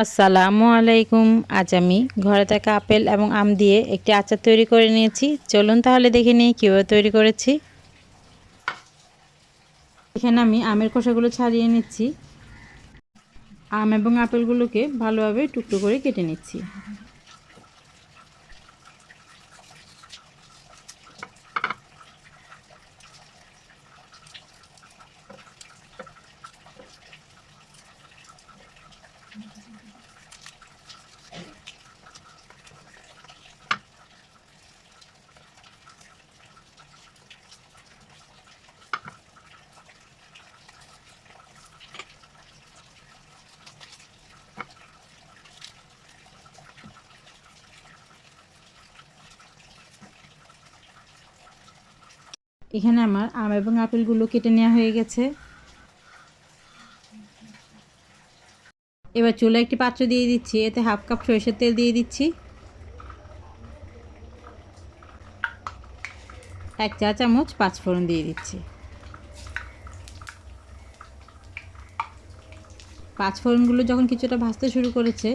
আসসালামু আলাইকুম। আজ আমি ঘরে থাকা আপেল এবং আম দিয়ে একটি আচার তৈরি করে নিয়েছি। চলুন তাহলে দেখে নিই কীভাবে তৈরি করেছি। এখানে আমি আমের খোসাগুলো ছাড়িয়ে নিচ্ছি। আম এবং আপেলগুলোকে ভালোভাবে টুকরো করে কেটে নিচ্ছি। এখানে আমার আম এবং আপেলগুলো কেটে নেওয়া হয়ে গেছে। এবার চুলা একটি পাত্র দিয়ে দিচ্ছি, এতে হাফ কাপ সরিষার তেল দিয়ে দিচ্ছি। এক চা চামচ পাঁচফোড়ন দিয়ে দিচ্ছি। পাঁচফোড়নগুলো যখন কিছুটা ভাজতে শুরু করেছে,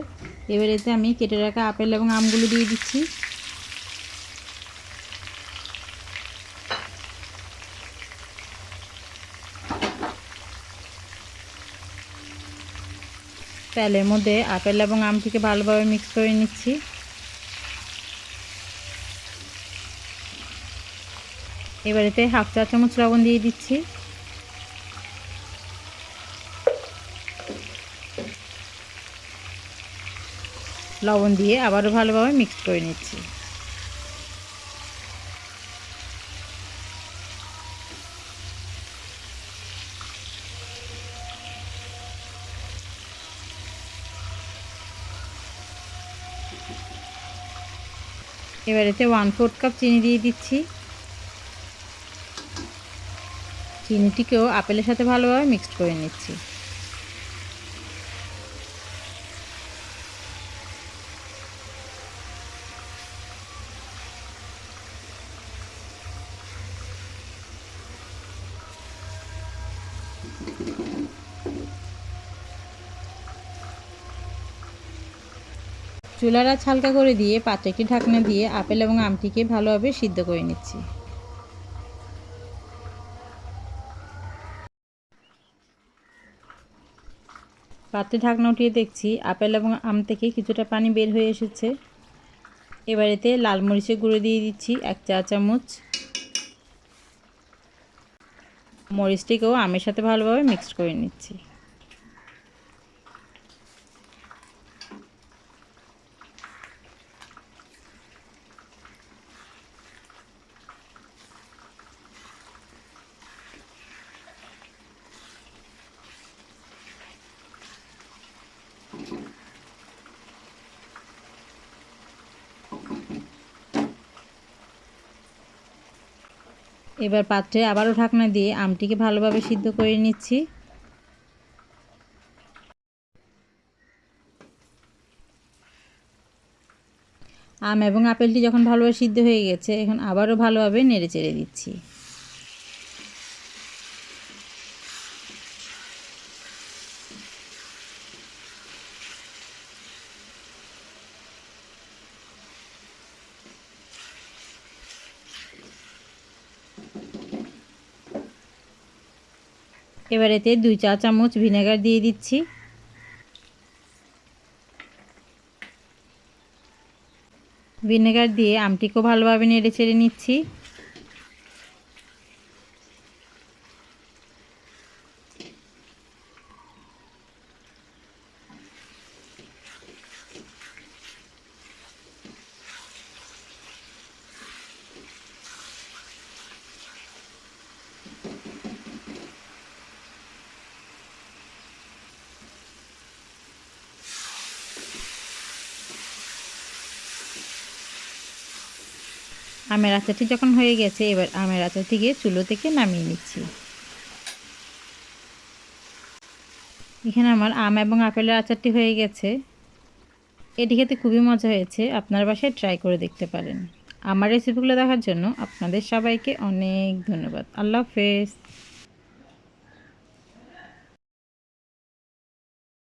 এবার এতে আমি কেটে রাখা আপেল এবং আমগুলো দিয়ে দিচ্ছি। তেলের মধ্যে আপেল এবং আমটিকে ভালোভাবে মিক্স করে নিচ্ছি। এবারেতে হাফ চা চামচ লবণ দিয়ে দিচ্ছি। লবণ দিয়ে আবারও ভালোভাবে মিক্স করে নিচ্ছি। এবার এতে ওয়ান ফোর্থ কাপ চিনি দিয়ে দিচ্ছি। চিনিটিকেও আপেলের সাথে ভালোভাবে মিক্সড করে নিচ্ছি। চুলার আঁচ হালকা করে দিয়ে পাত্রে একটি ঢাকনা দিয়ে আপেল এবং আমটিকে ভালোভাবে সিদ্ধ করে নিচ্ছি। পাত্রে ঢাকনা উঠিয়ে দেখছি আপেল এবং আম থেকে কিছুটা পানি বের হয়ে এসেছে। এবার এতে লাল মরিচের গুঁড়ো দিয়ে দিচ্ছি এক চা চামচ। মরিচটিকেও আমের সাথে ভালোভাবে মিক্সড করে নিচ্ছি। এবার পাত্রে আবারও ঢাকনা দিয়ে আমটিকে ভালোভাবে সিদ্ধ করে নিচ্ছি। আম এবং আপেলটি যখন ভালোভাবে সিদ্ধ হয়ে গেছে, এখন আবারও ভালোভাবে নেড়ে চেড়ে দিচ্ছি। এবার এতে দুই চা চামচ ভিনেগার দিয়ে দিচ্ছি। ভিনেগার দিয়ে আমটিকেও ভালোভাবে নেড়ে চেড়ে নিচ্ছি। আমের আচারটি যখন হয়ে গেছে, এবার আমের আচারটিকে চুলো থেকে নামিয়ে নিচ্ছি। এখানে আমার আম এবং আপেলের আচারটি হয়ে গেছে। এটি খেতে খুবই মজা হয়েছে, আপনার বাসায় ট্রাই করে দেখতে পারেন। আমার রেসিপিগুলো দেখার জন্য আপনাদের সবাইকে অনেক ধন্যবাদ। আল্লাহ হাফেজ।